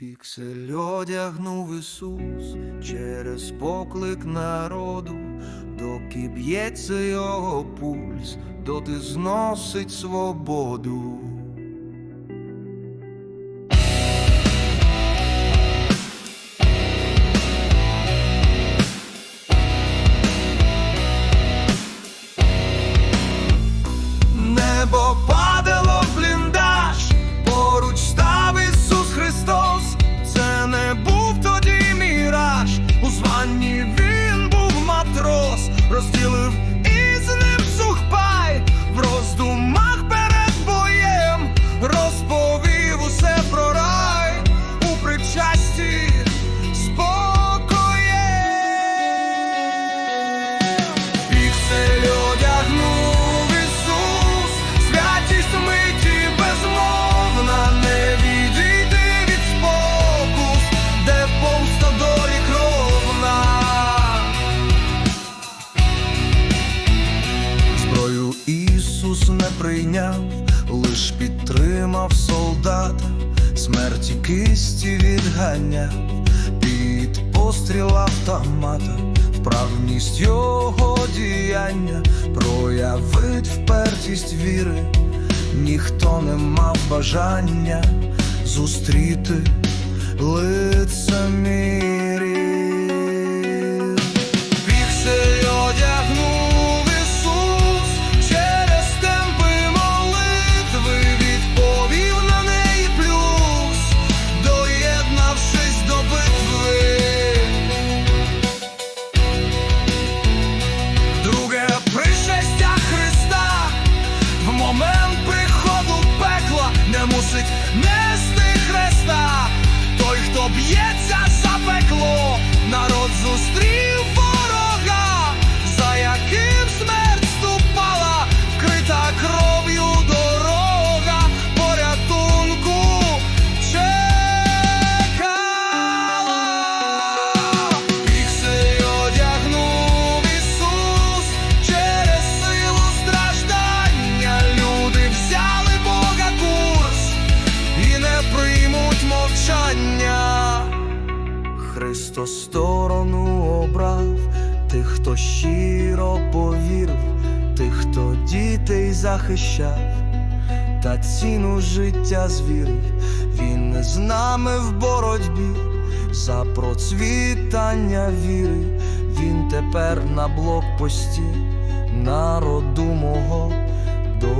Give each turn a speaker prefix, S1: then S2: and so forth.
S1: Піксель одягнув Ісус через поклик народу, доки б'ється його пульс, доти зносить свободу. Прийняв, лиш підтримав солдата, смерті кисті відганяв, під постріл автомата, вправність його діяння, проявить впертість віри, ніхто не мав бажання зустріти лицемірів. Христос сторону обрав тих, хто щиро повірив, тих, хто дітей захищав, та ціну життя звірив. Він з нами в боротьбі за процвітання віри. Він тепер на блокпості народу мого до